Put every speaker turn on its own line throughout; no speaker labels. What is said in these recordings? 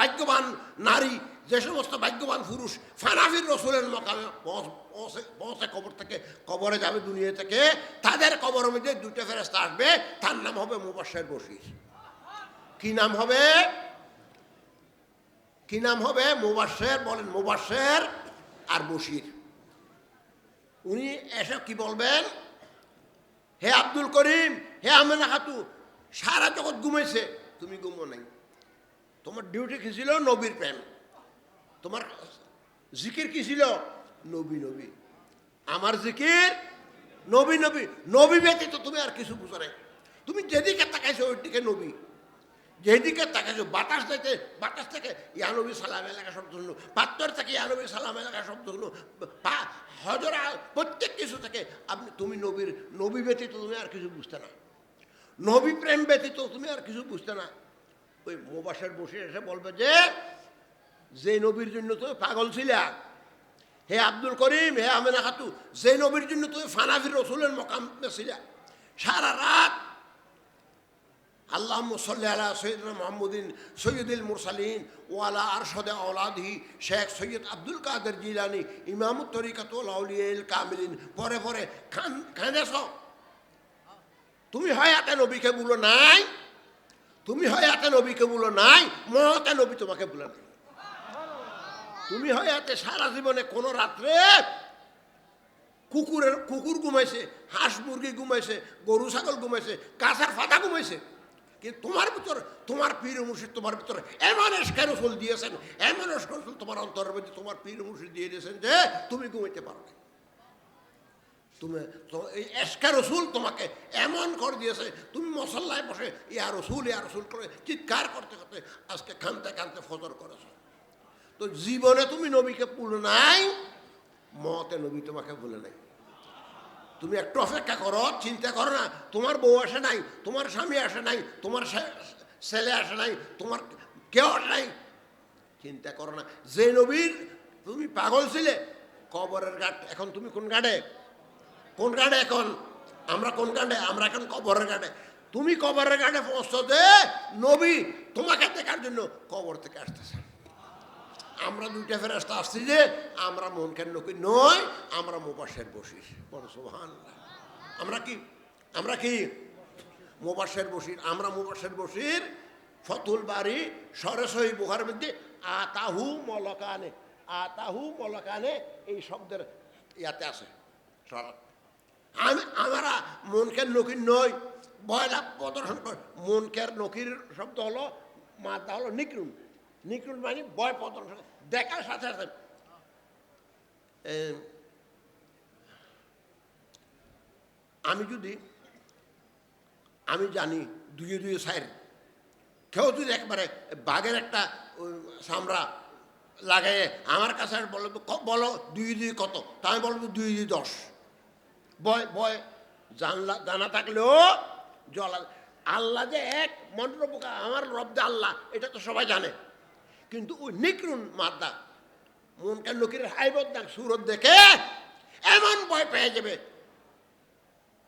ভাগ্যবান নারী, যে সমস্ত ভাগ্যবান পুরুষ ফানাফির রসুলের মকামে পৌঁছে কবর থেকে কবরে যাবে দুনিয়া থেকে, তাদের কবরের মধ্যে দুটো ফেরস্তা আসবে, তার নাম হবে মুবাসের বসির কি নাম হবে? কি নাম হবে? মুবাসের বলেন মুবাসের আর বসির উনি এসে কি বলবেন? হে আব্দুল করিম, হে আমেনা খাতু সারা জগৎ ঘুমাইছে। তুমি ঘুমো নাই। তোমার ডিউটি কি ছিল? নবীর প্রেম। তোমার জিকির কি ছিল? নবী নবী। আমার জিকির নবী নবী। নবী ব্যতীত তুমি আর কিছু বুঝো নাই। তুমি যেদিকে তাকাইছো ওই দিকে নবী। যেদিকে তাকাইছো, বাতাস থেকে বাতাস থেকে ইয়ানবী সালাম এলাকা শব্দ শুনো পাত্তর থেকে ইয়ানবী সালাম এলাকা শব্দ শুনো পা, হজরা, প্রত্যেক কিছু থেকে আপনি, তুমি নবীর, নবী ব্যতীত তুমি আর কিছু বুঝতে না। নবী প্রেম ব্যতীত তুমি আর কিছু বুঝতে না। ওই মোবাসের বসে এসে বলবে যে যে নবীর জন্য তুমি পাগল ছিলা। হে আব্দুল করিম, হে আমেনা খাতু যে নবীর জন্য তুমি ফানাফির রসুলের মকাম ছিলা। সারা রাত আল্লাহ মুসল্লি আলা সৈয়দনা মোহাম্মদিন সৈয়দুল মুরসালিন ওয়ালা আরশদে আওলাদি শেখ সৈয়দ আব্দুল কাদের জিলানি ইমামুত তরিকাতুল কামিলিন। পরে পরে, খান খানেছ তুমি হয়াতে নবীকে বলো নাই? তুমি হয়াতে নবীকে বলো নাই, মহতে নবী তোমাকে বলে নাই। তুমি হয়াতে সারা জীবনে কোনো রাত্রে কুকুরের কুকুর ঘুমাইছে, হাঁস মুরগি ঘুমাইছে, গরু ছাগল ঘুমাইছে কাঁচার ফাটা ঘুমাইছে। কিন্তু তোমার ভিতর তোমার পীর মুর্শিদ তোমার ভিতরে এমন এসকার রসুল দিয়েছেন, এমন এসকার রসুল তোমার অন্তরের মধ্যে তোমার পীর মুর্শিদ দিয়ে দিয়েছেন যে তুমি ঘুমাইতে পারো না। তুমি এই এসকা রসুল তোমাকে এমন করে দিয়েছে, তুমি মশল্লায় বসে ইয়া রসুল ইয়া রসুল করে চিৎকার করতে করতে আজকে কানতে কানতে ফজর করেছ। তো জীবনে তুমি নবীকে ভুলো নাই, মতে নবী তোমাকে ভুলে নাই। তুমি একটু অপেক্ষা করো, চিন্তা করো না, তোমার বউ আসে নাই, তোমার স্বামী আসে নাই, তোমার ছেলে আসে নাই, তোমার কেউ আসে নাই। চিন্তা করো না, যে নবীর তুমি পাগল ছিলে, কবরের ঘাট, এখন তুমি কোন ঘাটে? কোন ঘাটে এখন? আমরা কোন ঘাটে আমরা এখন কবরের ঘাটে তুমি কবরের পৌঁছছো যে নবী তোমাকে দেখার জন্য কবর থেকে আসতেছে। আমরা দুইটা ফেরাস্তা আসছি যে আমরা মনকের নকি নয় আমরা মোবাসের বসির বড় সোহান আমরা কি? আমরা কি? মোবাসের বসির আমরা মোবাসের বসির ফতুল বাড়ি সরসই বুহার মধ্যে আতাহু মলকানে। আতাহু মলকানে এই শব্দের ইয়াতে আছে। সরাত আমি, আমরা মনকের নকির নই। বয়লা প্রদর্শন কর। মনকের নকির শব্দ হলো মাতা হলো নিকরুন নিকরুন মানে বয় প্রদর্শন। দেখার সাথে সাথে আমি যদি, আমি জানি দুয়ে দুয়ে সাইড কেউ যদি একবারে বাঘের একটা সামরা লাগাই আমার কাছে বলব বলো দুই দুই কত? তা আমি বলব দুই দুই দশ। বয় ভয়। জানলা জানা থাকলেও জল আল্লাহ যে এক মন্ত্র পোকা, আমার রব্দে আল্লাহ, এটা তো সবাই জানে। কিন্তু ওই নিকরুন মাদ্দা, মনকে লোকের হাইবত দেখ, সুরত দেখে এমন ভয় পেয়ে যাবে।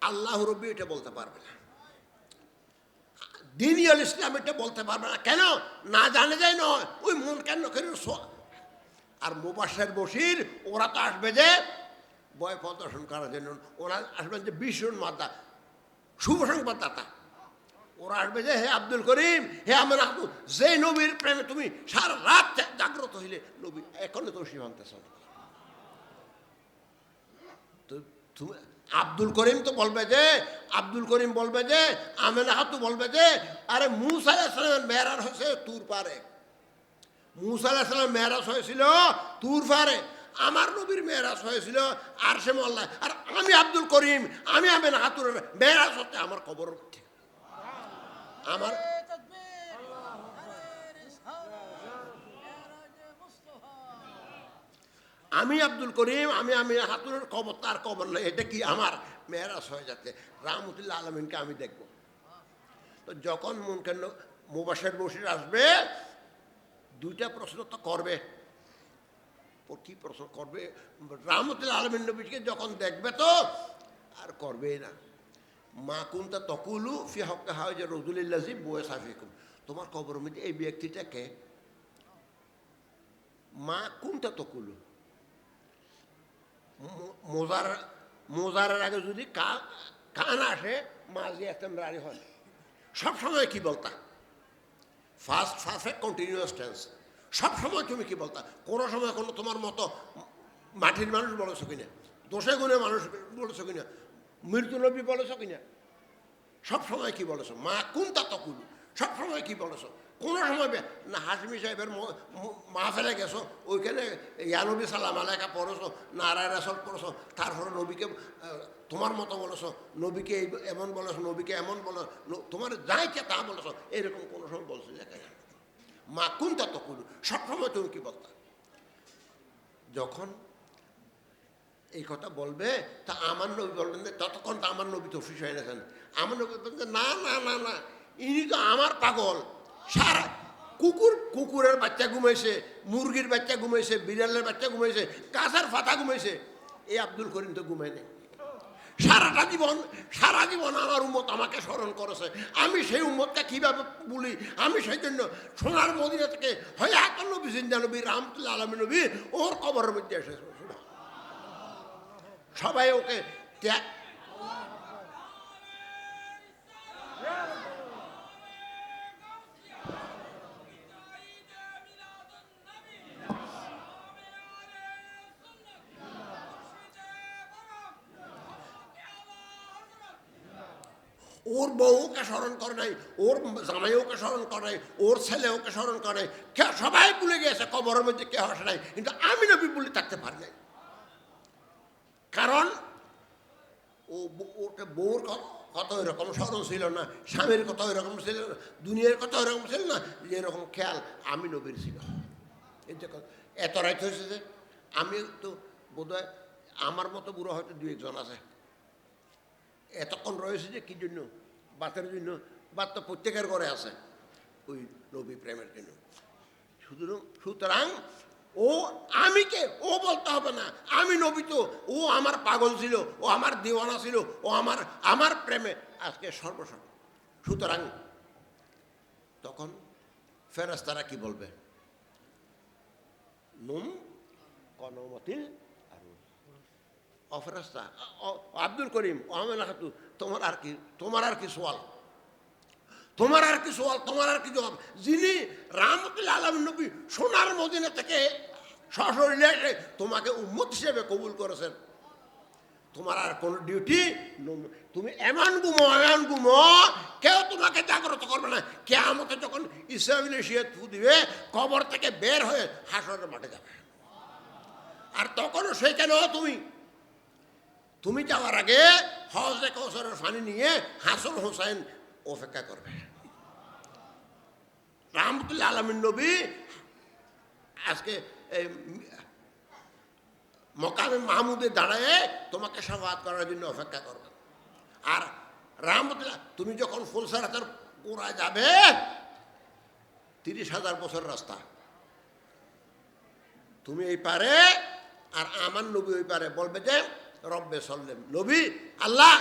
আল্লাহ রব্বি এটা বলতে পারবে না। দিনিয়াল ইসলাম এটা বলতে পারবে না। কেন? না জানে যায় নয়। ওই মন কেন আর মুবাসের বসির ওরা তো আসবে যে বয় প্রদর্শন করার জন্য ওরা আসবেন যে ভীষণ মাতা শুভ সংবাদদাতা। ওরা আসবে যে, হে আব্দুল করিম, হে আমার আব্দুল যে নবীর প্রেমে তুমি সারা রাত জাগ্রত হইলে, নবী এখনও তো সীমান্তে চলে তো তুমি, আব্দুল করিম তো বলবে যে, আব্দুল করিম বলবে যে আমেনা হাতু বলবে যে, আরে মুসা আলাইসালামের মেয়েরার হয়েছে তুর পারে মুসা আলাইসালাম মেয়েরাজ হয়েছিল তুর পারে আমার নবীর মেয়েরাজ হয়েছিল আর সে মোল্লা আর আমি আব্দুল করিম, আমি আমেনা হাতুর মেয়েরাজ হচ্ছে আমার কবর মধ্যে আমার আমি আব্দুল করিম, আমি আমি হাতুরের কবর, তার কবর নয় এটা কি আমার মেয়েরাজ হয়ে যাচ্ছে? রাহমতুল্লাহ আলমিনকে আমি দেখব। তো যখন মুনকেন মুবাসের বসির আসবে, দুইটা প্রশ্ন তো করবে। ও প্রশ্ন করবে রাহমতুল্লাহ আলমিন নবীকে যখন দেখবে তো আর করবেই না। মা কুন্তা তকুলু ফি হক হাওয়া রজুলিল্লাজি বয়ে সাফিকুম তোমার কবর মধ্যে এই ব্যক্তিটাকে মা কোনটা তো কুলো মোজার, মোজারের আগে যদি কান আসে মাঝে রাড়ি হয় সবসময় কি বলতা? ফার্স্ট পারফেক্ট কন্টিনিউয়াস টেন্স সবসময় তুমি কি বলতা? কোনো সময় কোনো তোমার মতো মাটির মানুষ বলেছ কিনা? দোষে গুণে মানুষ বলেছ কিনা? মৃত্যু নবী বলেছ কিনা? সবসময় কি বলেছ? মা কোনটা তো কুলু সবসময় কি বলেছ? কোনো সময় না হাসমি সাহেবের মাহফেলে গেছো, ওইখানে ইয়ানবী সালাম আলাইকা পড়েছো, নারায় রাসল পড়েছো, তারপরে নবীকে তোমার মতো বলেছ, নবীকে এমন বলেছ, নবীকে এমন বলো ন- তোমার যা ইচ্ছা তা বলেছ, এরকম কোনো সময় বলছো দেখা। মা কোনটা তো কুলু সবসময় তুমি কি বলতা যখন এই কথা বলবে, তা আমার নবী বলবেন যে, ততক্ষণ তো আমার নবী তো অফিস হয়ে গেছেন আমার নবী বলবেন যে, না না না না, ইনি তো আমার পাগল। সারা কুকুর, কুকুরের বাচ্চা ঘুমাইছে, মুরগির বাচ্চা ঘুমাইছে, বিড়ালের বাচ্চা ঘুমাইছে কাঁচার ফাতা ঘুমাইছে। এই আব্দুল করিম তো ঘুমায় নেই। সারাটা জীবন সারা জীবন আমার উম্মত আমাকে স্মরণ করেছে। আমি সেই উম্মতকে কীভাবে বলি? আমি সেই জন্য সোনার মদিনা থেকে হয় এত নবী, জিন্দা নবী রামতুল্লা আলমী নবী, ওর কবরের মধ্যে এসেছে। সবাই ওকে ত্যাগ স্মরণ করে নাই, ওর জামাইওকে স্মরণ করে নাই, ওর ছেলে ওকে স্মরণ করে নাই। কে সবাই ভুলে গেছে কবরের মধ্যে কে হাসে নাই, কিন্তু আমি নবী বলে থাকতে পারি নাই। কারণ ও ওটা বউর ক- কথা ওইরকম স্মরণ ছিল না, স্বামীর কথা ওইরকম ছিল না, দুনিয়ার কথা ওইরকম ছিল না, যে এরকম খেয়াল আমি নবীর ছিল। এত রাইত হয়েছে যে আমি তো বোধহয় আমার মতো বুড়ো হয়তো দু একজন আছে। এতক্ষণ রয়েছে যে কি জন্য? বাতের জন্য, বাত তো প্রত্যেকের ঘরে আছে। ওই নবী প্রেমের জন্য। সুতরাং সুতরাং ও আমি কে? ও বলতে হবে না। আমি নবী তো। ও আমার পাগল ছিল। ও আমার দিওয়ানা ছিল। ও আমার আমার প্রেমে আজকে সর্বসর্ব সুতরাং তখন ফেরেস্তারা কি বলবে? নুম কনমতিল অফেরাস্তা আব্দুল করিম আমেনা খাতু তোমার আর কি, তোমার আর কি সোয়াল তোমার আর কি সোয়াল তোমার আর কি জবাব? যিনি রামতুল্লাহ আলম নবী সোনার মদিনা থেকে সশরীরে এসে তোমাকে উম্মত হিসেবে কবুল করেছেন। তোমার আর কোনো ডিউটি তুমি এমন গুমো এমন গুমো, কেউ তোমাকে জাগ্রত করবে না। কে আমাকে যখন ইসলামিল শিয়ত থু দিবে, কবর থেকে বের হয়ে হাসরের মাঠে যাবে। আর তখনও সেখানেও তুমি? তুমি যাওয়ার আগে হজে কৌসরের ফানি নিয়ে হাসন হোসেন অপেক্ষা করবে। রহমতুল্লাহ আলমিন নবী আজকে মকামে মাহমুদে দাঁড়ায় তোমাকে সাফাত করার জন্য অপেক্ষা করবে। আর রহমতুল্লাহ, তুমি যখন ফুলসারাতের গোড়া যাবে, তিরিশ হাজার বছর রাস্তা। তুমি এই পারে, আর আমার নবী ওই পারে বলবে যে রব্বে সল্লেম। নবী, আল্লাহ,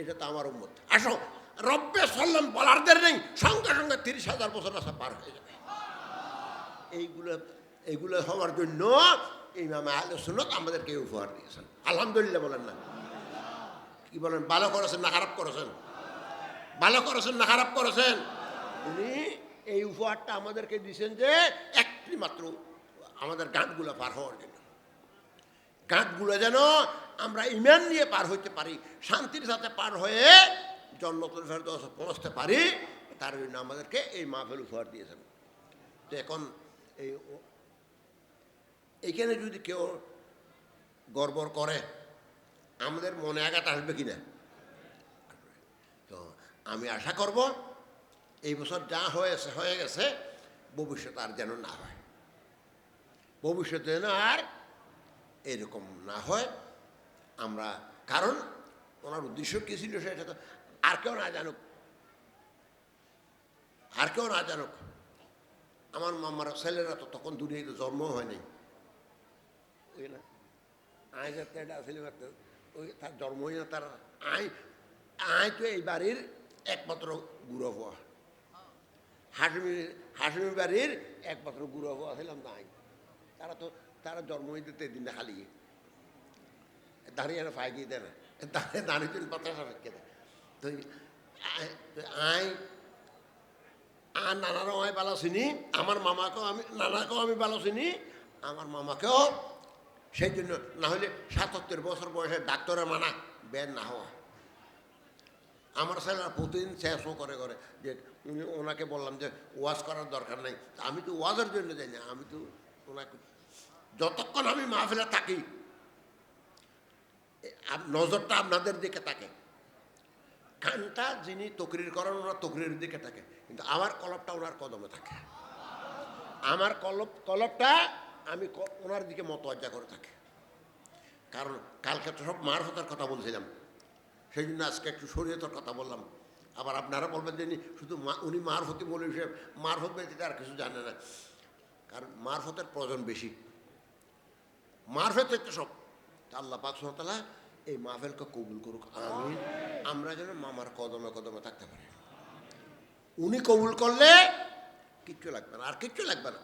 এটা তো আমার উম্মত। আসো, রব্বে সল্লেম বলারদের নেই, সঙ্গে সঙ্গে তিরিশ হাজার বছর রাস্তা পার হয়ে যাবে। এইগুলো এইগুলো হওয়ার জন্য ইমাম আহলে আমাদেরকে উপহার দিয়েছেন। আলহামদুলিল্লাহ বলেন না। কি বলেন, ভালো করেছেন না খারাপ করেছেন? ভালো করেছেন না খারাপ করেছেন? উনি এই উপহারটা আমাদেরকে দিয়েছেন যে একটি মাত্র আমাদের গাঁটগুলো পার হওয়ার জন্য। গাঁটগুলো যেন আমরা ইমান নিয়ে পার হইতে পারি, শান্তির সাথে পার হয়ে জন্মতুল ফেরদৌস পৌঁছতে পারি, তার জন্য আমাদেরকে এই মাহফিল উপহার দিয়েছেন। তো এখন এই এইখানে যদি কেউ গড়বড় করে, আমাদের মনে আঘাত আসবে কি না তো আমি আশা করব এই বছর যা হয়েছে, হয়ে গেছে ভবিষ্যতে আর যেন না হয়। ভবিষ্যতে যেন আর এরকম না হয়। আমরা, কারণ ওনার উদ্দেশ্য কী ছিল সেটা তো আর কেউ না জানুক। আর কেউ না জানুক। আমার মামার ছেলেরা তো তখন দুনিয়াতে জন্ম হয় নাই। ওই না আয় যাতে আসলে ওই তার জন্ম হয় না, তার আয় আয় তো এই বাড়ির একমাত্র গুরু হওয়া হাসমি হাসমি বাড়ির একমাত্র গুরু হওয়া ছিলাম না আয়। তারা তো, তারা জন্ম দিতে দিন খালি। দাঁড়িয়ে ফাই গিয়ে দেয় না দাঁড়িয়ে দাঁড়িয়ে দিন পাতা রেখে দেয় তো আয় আর নানারও আমি ভালো চিনি আমার মামাকেও আমি নানাকেও আমি ভালো চিনি আমার মামাকেও সেই জন্য না হলে সাতাত্তর বছর বয়সে ডাক্তারের মানা বের না হওয়া আমার ছেলেরা প্রতিদিন শেষও করে করে যে ওনাকে বললাম যে ওয়াজ করার দরকার নাই আমি তো ওয়াজের জন্য যাই না আমি তো ওনাকে যতক্ষণ আমি মাহফিলে থাকি নজরটা আপনাদের দিকে থাকে। কানটা যিনি তকরির করেন, ওনার তকরির দিকে থাকে। কিন্তু আমার কলপটা ওনার কদমে থাকে। আমার কলপ কলপটা আমি ওনার দিকে মতোয়াজ্জা করে থাকি। কারণ কালকে তো সব মারফতের কথা বলছিলাম। সেই জন্য আজকে একটু শরীয়তের কথা বললাম। আবার আপনারা বলবেন যে শুধু উনি মারফতি বলে হিসেবে মারফত ব্যতীত আর কিছু জানে না। কারণ মারফতের প্রয়োজন বেশি। মারফত হচ্ছে সব। তা আল্লাহ পাক তালা এই মাহফেলকে কবুল করুক আমি আমরা যেন মামার কদমে কদমে থাকতে পারি। উনি কবুল করলে কিচ্ছু লাগবে না, আর কিচ্ছু লাগবে না।